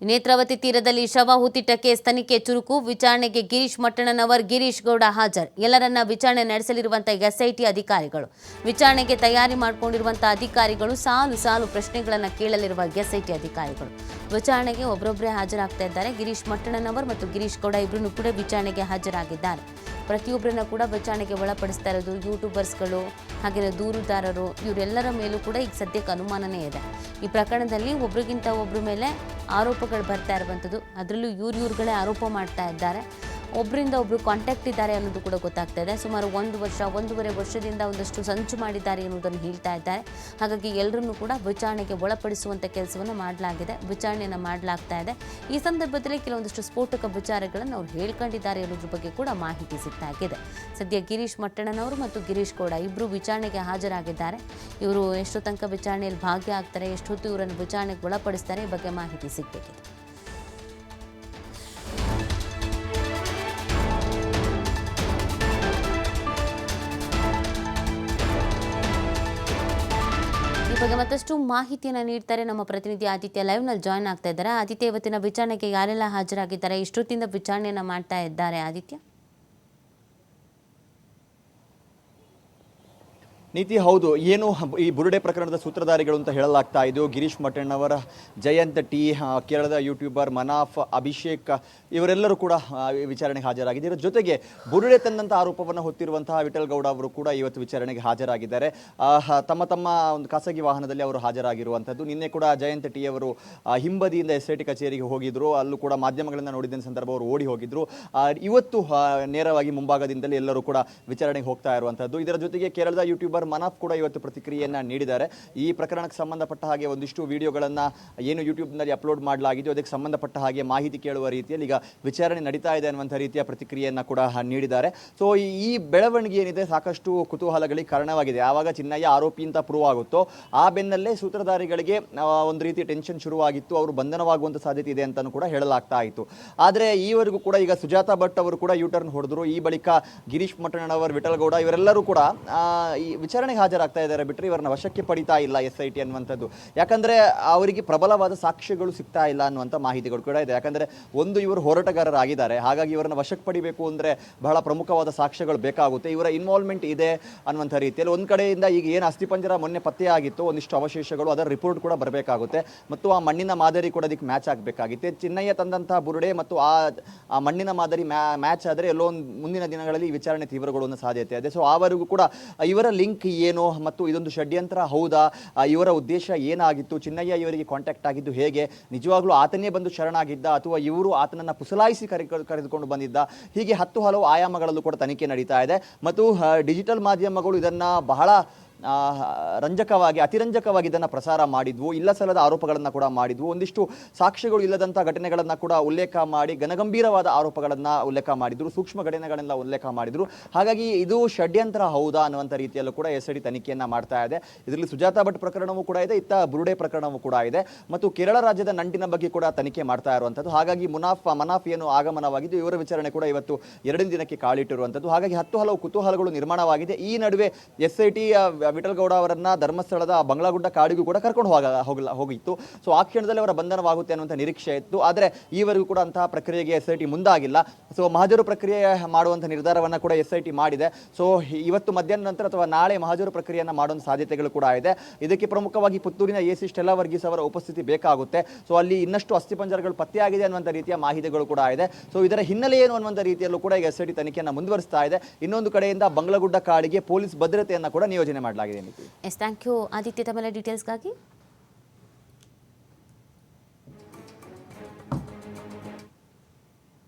ನೇತ್ರಾವತಿ ತೀರದಲ್ಲಿ ಶವ ಹುತ್ತಿಟ್ಟಕ್ಕೆ ತನಿಖೆ ಚುರುಕು, ವಿಚಾರಣೆಗೆ ಗಿರೀಶ್ ಮಟ್ಟಣ್ಣನವರ್ ಗಿರೀಶ್ ಗೌಡ ಹಾಜರ್. ಎಲ್ಲರನ್ನ ವಿಚಾರಣೆ ನಡೆಸಲಿರುವಂತಹ ಎಸ್ಐಟಿ ಅಧಿಕಾರಿಗಳು. ವಿಚಾರಣೆಗೆ ತಯಾರಿ ಮಾಡಿಕೊಂಡಿರುವಂತಹ ಅಧಿಕಾರಿಗಳು ಸಾಲು ಸಾಲು ಪ್ರಶ್ನೆಗಳನ್ನು ಕೇಳಲಿರುವ ಎಸ್ಐಟಿ ಅಧಿಕಾರಿಗಳು. ವಿಚಾರಣೆಗೆ ಒಬ್ಬರೊಬ್ಬರೇ ಹಾಜರಾಗ್ತಾ ಇದ್ದಾರೆ. ಗಿರೀಶ್ ಮಟ್ಟಣ್ಣನವರ್ ಮತ್ತು ಗಿರೀಶ್ ಗೌಡ ಇಬ್ಬರನ್ನು ಕೂಡ ವಿಚಾರಣೆಗೆ ಹಾಜರಾಗಿದ್ದಾರೆ. ಪ್ರತಿಯೊಬ್ಬರನ್ನ ಕೂಡ ವಿಚಾರಣೆಗೆ ಒಳಪಡಿಸ್ತಾ ಇರೋದು ಯೂಟ್ಯೂಬರ್ಸ್ಗಳು ಹಾಗೆಯೇ ದೂರುದಾರರು, ಇವರೆಲ್ಲರ ಮೇಲೂ ಕೂಡ ಈಗ ಸದ್ಯಕ್ಕೆ ಅನುಮಾನನೇ ಇದೆ. ಈ ಪ್ರಕರಣದಲ್ಲಿ ಒಬ್ರಿಗಿಂತ ಒಬ್ಬರ ಮೇಲೆ ಆರೋಪಗಳು ಬರ್ತಾ ಇರುವಂಥದ್ದು. ಅದರಲ್ಲೂ ಇವ್ರು ಇವ್ರುಗಳೇ ಆರೋಪ ಮಾಡ್ತಾ ಇದ್ದಾರೆ. ಒಬ್ಬರಿಂದ ಒಬ್ಬರು ಕಾಂಟ್ಯಾಕ್ಟ್ ಇದ್ದಾರೆ ಅನ್ನೋದು ಕೂಡ ಗೊತ್ತಾಗ್ತಾ ಇದೆ. ಸುಮಾರು ಒಂದು ವರ್ಷ, ಒಂದೂವರೆ ವರ್ಷದಿಂದ ಒಂದಷ್ಟು ಸಂಚು ಮಾಡಿದ್ದಾರೆ ಅನ್ನೋದನ್ನು ಹೇಳ್ತಾ ಇದ್ದಾರೆ. ಹಾಗಾಗಿ ಎಲ್ಲರನ್ನೂ ಕೂಡ ವಿಚಾರಣೆಗೆ ಒಳಪಡಿಸುವಂಥ ಕೆಲಸವನ್ನು ಮಾಡಲಾಗಿದೆ, ವಿಚಾರಣೆಯನ್ನು ಮಾಡಲಾಗ್ತಾ ಇದೆ. ಈ ಸಂದರ್ಭದಲ್ಲಿ ಕೆಲವೊಂದಷ್ಟು ಸ್ಫೋಟಕ ವಿಚಾರಗಳನ್ನು ಅವ್ರು ಹೇಳ್ಕೊಂಡಿದ್ದಾರೆ ಅನ್ನೋದ್ರ ಬಗ್ಗೆ ಕೂಡ ಮಾಹಿತಿ ಸಿಗ್ತಾ ಸದ್ಯ ಗಿರೀಶ್ ಮಟ್ಟಣ್ಣನವರು ಮತ್ತು ಗಿರೀಶ್ ಗೌಡ ಇಬ್ಬರು ವಿಚಾರಣೆಗೆ ಹಾಜರಾಗಿದ್ದಾರೆ. ಇವರು ಎಷ್ಟು ತನಕ ವಿಚಾರಣೆಯಲ್ಲಿ ಭಾಗಿಯಾಗ್ತಾರೆ ಎಷ್ಟೊತ್ತು ಇವರನ್ನು ವಿಚಾರಣೆಗೆ ಒಳಪಡಿಸ್ತಾರೆ ಈ ಬಗ್ಗೆ ಮಾಹಿತಿ ಸಿಗಬೇಕಿದೆ. ಬಗ್ಗೆ ಮತ್ತಷ್ಟು ಮಾಹಿತಿಯನ್ನು ನೀಡ್ತಾರೆ ನಮ್ಮ ಪ್ರತಿನಿಧಿ ಆದಿತ್ಯ ಲೈವ್ನಲ್ಲಿ ಜಾಯ್ನ್ ಆಗ್ತಾ ಇದ್ದಾರೆ. ಆದಿತ್ಯ, ಇವತ್ತಿನ ವಿಚಾರಣೆಗೆ ಯಾರೆಲ್ಲ ಹಾಜರಾಗಿದ್ದಾರೆ? ಇಷ್ಟೊತ್ತಿಂದ ವಿಚಾರಣೆಯನ್ನು ಮಾಡ್ತಾ ಇದ್ದಾರೆ ಆದಿತ್ಯ. ನೀತಿ ಹೌದು, ಏನು ಈ ಬುರುಡೆ ಪ್ರಕರಣದ ಸೂತ್ರಧಾರಿಗಳು ಅಂತ ಹೇಳಲಾಗ್ತಾ ಇದು. ಗಿರೀಶ್ ಮಠಣ್ಣವರ ಜಯಂತ್ ಟಿ ಕೇರಳದ ಯೂಟ್ಯೂಬರ್ ಮನಾಫ್ ಅಭಿಷೇಕ್, ಇವರೆಲ್ಲರೂ ಕೂಡ ವಿಚಾರಣೆಗೆ ಹಾಜರಾಗಿದೆ ಇದರ ಜೊತೆಗೆ ಬುರುಡೆ ತಂದಂಥ ಆರೋಪವನ್ನು ಹೊತ್ತಿರುವಂತಹ ವಿಠಲ್ ಗೌಡ ಅವರು ಕೂಡ ಇವತ್ತು ವಿಚಾರಣೆಗೆ ಹಾಜರಾಗಿದ್ದಾರೆ. ತಮ್ಮ ತಮ್ಮ ಒಂದು ಖಾಸಗಿ ವಾಹನದಲ್ಲಿ ಅವರು ಹಾಜರಾಗಿರುವಂಥದ್ದು ನಿನ್ನೆ ಕೂಡ ಜಯಂತ್ ಟಿ ಅವರು ಹಿಂಬದಿಯಿಂದ ಎಸ್ ಐ ಕಚೇರಿಗೆ ಹೋಗಿದ್ರು. ಅಲ್ಲೂ ಕೂಡ ಮಾಧ್ಯಮಗಳನ್ನು ನೋಡಿದ ಸಂದರ್ಭ ಅವರು ಓಡಿ ಹೋಗಿದ್ರು. ಇವತ್ತು ನೇರವಾಗಿ ಮುಂಭಾಗದಿಂದಲೇ ಎಲ್ಲರೂ ಕೂಡ ವಿಚಾರಣೆಗೆ ಹೋಗ್ತಾ ಇರುವಂಥದ್ದು ಇದರ ಜೊತೆಗೆ ಕೇರಳದ ಯೂಟ್ಯೂಬರ್ ಮನಾಫ್ ಕೂಡ ಇವತ್ತು ಪ್ರತಿಕ್ರಿಯೆಯನ್ನು ನೀಡಿದ್ದಾರೆ. ಈ ಪ್ರಕರಣಕ್ಕೆ ಸಂಬಂಧಪಟ್ಟ ಹಾಗೆ ಒಂದಿಷ್ಟು ವಿಡಿಯೋಗಳನ್ನು ಏನು ಯೂಟ್ಯೂಬ್ನಲ್ಲಿ ಅಪ್ಲೋಡ್ ಮಾಡಲಾಗಿದ್ದು ಅದಕ್ಕೆ ಸಂಬಂಧಪಟ್ಟ ಹಾಗೆ ಮಾಹಿತಿ ಕೇಳುವ ರೀತಿಯಲ್ಲಿ ಈಗ ವಿಚಾರಣೆ ನಡೀತಾ ಇದೆ ಅನ್ನುವಂಥ ರೀತಿಯ ಪ್ರತಿಕ್ರಿಯೆಯನ್ನು ಕೂಡ ನೀಡಿದ್ದಾರೆ. ಸೊ ಈ ಬೆಳವಣಿಗೆ ಏನಿದೆ ಸಾಕಷ್ಟು ಕುತೂಹಲಗಳಿಗೆ ಕಾರಣವಾಗಿದೆ. ಯಾವಾಗ ಚಿನ್ನಯ್ಯ ಆರೋಪಿ ಅಂತ ಪ್ರೂವ್ ಆಗುತ್ತೋ, ಆ ಬೆನ್ನಲ್ಲೇ ಸೂತ್ರಧಾರಿಗಳಿಗೆ ಒಂದು ರೀತಿ ಟೆನ್ಷನ್ ಶುರುವಾಗಿತ್ತು. ಅವರು ಬಂಧನವಾಗುವಂಥ ಸಾಧ್ಯತೆ ಇದೆ ಅಂತಲೂ ಕೂಡ ಹೇಳಲಾಗ್ತಾ ಇತ್ತು. ಆದರೆ ಈವರೆಗೂ ಕೂಡ ಈಗ ಸುಜಾತ ಭಟ್ ಅವರು ಕೂಡ ಯೂಟರ್ನ್ ಹೊಡೆದ್ರು. ಈ ಬಳಿಕ ಗಿರೀಶ್ ಮಠಣ್ಣನವರ್, ವಿಠಲಗೌಡ ಇವರೆಲ್ಲರೂ ಕೂಡ ಈ ವಿಚಾರಣೆಗೆ ಹಾಜರಾಗ್ತಾ ಇದ್ದಾರೆ. ಬಿಟ್ಟರೆ ಇವರನ್ನ ವಶಕ್ಕೆ ಪಡಿತಾ ಇಲ್ಲ ಎಸ್ ಐ ಟಿ ಅನ್ನುವಂಥದ್ದು. ಯಾಕಂದ್ರೆ ಅವರಿಗೆ ಪ್ರಬಲವಾದ ಸಾಕ್ಷ್ಯಗಳು ಸಿಗ್ತಾ ಇಲ್ಲ ಅನ್ನುವಂಥ ಮಾಹಿತಿಗಳು ಕೂಡ ಇದೆ. ಯಾಕಂದ್ರೆ ಒಂದು ಇವರು ಹೋರಾಟಗಾರರಾಗಿದ್ದಾರೆ. ಹಾಗಾಗಿ ಇವರನ್ನ ವಶಕ್ಕೆ ಪಡಿಬೇಕು ಅಂದ್ರೆ ಬಹಳ ಪ್ರಮುಖವಾದ ಸಾಕ್ಷ್ಯಗಳು ಬೇಕಾಗುತ್ತೆ. ಇವರ ಇನ್ವಾಲ್ವ್ಮೆಂಟ್ ಇದೆ ಅನ್ನುವಂಥ ರೀತಿಯಲ್ಲಿ ಒಂದು ಕಡೆಯಿಂದ ಈಗ ಏನು ಅಸ್ಥಿಪಂಜರ ಮೊನ್ನೆ ಪತ್ತೆಯಾಗಿತ್ತು ಒಂದಿಷ್ಟು ಅವಶೇಷಗಳು ಅದರ ರಿಪೋರ್ಟ್ ಕೂಡ ಬರಬೇಕಾಗುತ್ತೆ. ಮತ್ತು ಆ ಮಣ್ಣಿನ ಮಾದರಿ ಕೂಡ ಅದಕ್ಕೆ ಮ್ಯಾಚ್ ಆಗಬೇಕಾಗಿತ್ತು. ಚಿನ್ನಯ್ಯ ತಂದಂತಹ ಬುರುಡೆ ಮತ್ತು ಆ ಮಣ್ಣಿನ ಮಾದರಿ ಮ್ಯಾಚ್ ಆದರೆ ಎಲ್ಲೋ ಮುಂದಿನ ದಿನಗಳಲ್ಲಿ ವಿಚಾರಣೆ ತೀವ್ರಗೊಳ್ಳುವ ಸಾಧ್ಯತೆ ಇದೆ. ಸೊ ಆವರೆಗೂ ಕೂಡ ಇವರ ಲಿಂಕ್ ಏನು? ಮತ್ತು ಇದೊಂದು ಷಡ್ಯಂತ್ರ, ಹೌದಾ? ಇವರ ಉದ್ದೇಶ ಏನಾಗಿತ್ತು? ಚಿನ್ನಯ್ಯ ಇವರಿಗೆ ಕಾಂಟ್ಯಾಕ್ಟ್ ಆಗಿದ್ದು ಹೇಗೆ? ನಿಜವಾಗ್ಲೂ ಆತನೇ ಬಂದು ಶರಣಾಗಿದ್ದ ಅಥವಾ ಇವರು ಆತನನ್ನು ಪುಸಲಾಯಿಸಿ ಕರೆ ಕರೆದುಕೊಂಡು ಬಂದಿದ್ದ? ಹೀಗೆ ಹತ್ತು ಹಲವು ಆಯಾಮಗಳಲ್ಲೂ ಕೂಡ ತನಿಖೆ ನಡೀತಾ ಇದೆ. ಮತ್ತು ಡಿಜಿಟಲ್ ಮಾಧ್ಯಮಗಳು ಇದನ್ನು ಬಹಳ ರಂಜಕವಾಗಿ, ಅತಿರಂಜಕವಾಗಿ ಇದನ್ನು ಪ್ರಸಾರ ಮಾಡಿದ್ವು. ಇಲ್ಲ ಸಲ್ಲದ ಆರೋಪಗಳನ್ನು ಕೂಡ ಮಾಡಿದ್ವು. ಒಂದಿಷ್ಟು ಸಾಕ್ಷ್ಯಗಳು ಇಲ್ಲದಂಥ ಘಟನೆಗಳನ್ನು ಕೂಡ ಉಲ್ಲೇಖ ಮಾಡಿ, ಘನಗಂಭೀರವಾದ ಆರೋಪಗಳನ್ನು ಉಲ್ಲೇಖ ಮಾಡಿದ್ರು, ಸೂಕ್ಷ್ಮ ಘಟನೆಗಳನ್ನೆಲ್ಲ ಉಲ್ಲೇಖ ಮಾಡಿದ್ರು. ಹಾಗಾಗಿ ಇದು ಷಡ್ಯಂತ್ರ ಹೌದಾ ಅನ್ನುವಂಥ ರೀತಿಯಲ್ಲೂ ಕೂಡ ಎಸ್ ಡಿ ತನಿಖೆಯನ್ನು ಮಾಡ್ತಾ ಇದೆ. ಇದರಲ್ಲಿ ಸುಜಾತಾ ಭಟ್ ಪ್ರಕರಣವೂ ಕೂಡ ಇದೆ, ಇತ್ತ ಬುರುಡೆ ಪ್ರಕರಣವೂ ಕೂಡ ಇದೆ. ಮತ್ತು ಕೇರಳ ರಾಜ್ಯದ ನಂಟಿನ ಬಗ್ಗೆ ಕೂಡ ತನಿಖೆ ಮಾಡ್ತಾ ಇರುವಂಥದ್ದು ಹಾಗಾಗಿ ಮುನಾಫ್, ಮನಾಫಿಯನ್ನು ಏನು ಆಗಮನವಾಗಿದ್ದು ಇವರ ವಿಚಾರಣೆ ಕೂಡ ಇವತ್ತು ಎರಡನೇ ದಿನಕ್ಕೆ ಕಾಲಿಟ್ಟಿರುವಂಥದ್ದು ಹಾಗಾಗಿ ಹತ್ತು ಹಲವು ಕುತೂಹಲಗಳು ನಿರ್ಮಾಣವಾಗಿದೆ. ಈ ನಡುವೆ S I T Vittal Gowda ಅವರನ್ನ ಧರ್ಮಸ್ಥಳದ ಬಂಗ್ಲಾಗುಡ್ಡ ಕಾಡಿಗೂ ಕೂಡ ಕರ್ಕೊಂಡು ಹೋಗ ಹೋಗಲ ಹೋಗಿತ್ತು. ಸೊ ಆ ಕ್ಷಣದಲ್ಲಿ ಅವರ ಬಂಧನವಾಗುತ್ತೆ ಅನ್ನುವಂಥ ನಿರೀಕ್ಷೆ ಇತ್ತು. ಆದರೆ ಈವರೆಗೂ ಕೂಡ ಅಂತಹ ಪ್ರಕ್ರಿಯೆಗೆ ಎಸ್ ಐ ಟಿ ಮುಂದಾಗಿಲ್ಲ. ಸೊ ಮಹಜರು ಪ್ರಕ್ರಿಯೆ ಮಾಡುವಂಥ ನಿರ್ಧಾರವನ್ನು ಕೂಡ ಎಸ್ ಐ ಟಿ ಮಾಡಿದೆ. ಸೊ ಇವತ್ತು ಮಧ್ಯಾಹ್ನ ನಂತರ ಅಥವಾ ನಾಳೆ ಮಹಜರು ಪ್ರಕ್ರಿಯೆಯನ್ನು ಮಾಡುವಂಥ ಸಾಧ್ಯತೆಗಳು ಕೂಡ ಇದೆ. ಇದಕ್ಕೆ ಪ್ರಮುಖವಾಗಿ ಪುತ್ತೂರಿನ ಎ ಸಿ ಸ್ಟೆಲ್ಲಾ ವರ್ಗೀಸ್ ಅವರ ಉಪಸ್ಥಿತಿ ಬೇಕಾಗುತ್ತೆ. ಸೊ ಅಲ್ಲಿ ಇನ್ನಷ್ಟು ಅಸ್ಥಿಪಂಜರಗಳು ಪತ್ತೆಯಾಗಿದೆ ಅನ್ನುವಂಥ ರೀತಿಯ ಮಾಹಿತಿಗಳು ಕೂಡ ಇದೆ. ಸೊ ಇದರ ಹಿನ್ನೆಲೆ ಏನು ಅನ್ನುವಂಥ ರೀತಿಯಲ್ಲೂ ಕೂಡ ಈಗ ಎಸ್ ಐ ಟಿ ತನಿಖೆಯನ್ನು ಮುಂದುವರಿಸ್ತಾ ಇದೆ. ಇನ್ನೊಂದು ಕಡೆಯಿಂದ ಬಂಗ್ಲಗುಡ್ಡ ಕಾಡಿಗೆ ಪೊಲೀಸ್ ಭದ್ರತೆಯನ್ನು ಕೂಡ ನಿಯೋಜನೆ ಮಾಡಲಾಗಿದೆ Nithi yes thank you Aditya ತಮ್ಮೆಲ್ಲ ಡೀಟೇಲ್ಸ್ಗಾಗಿ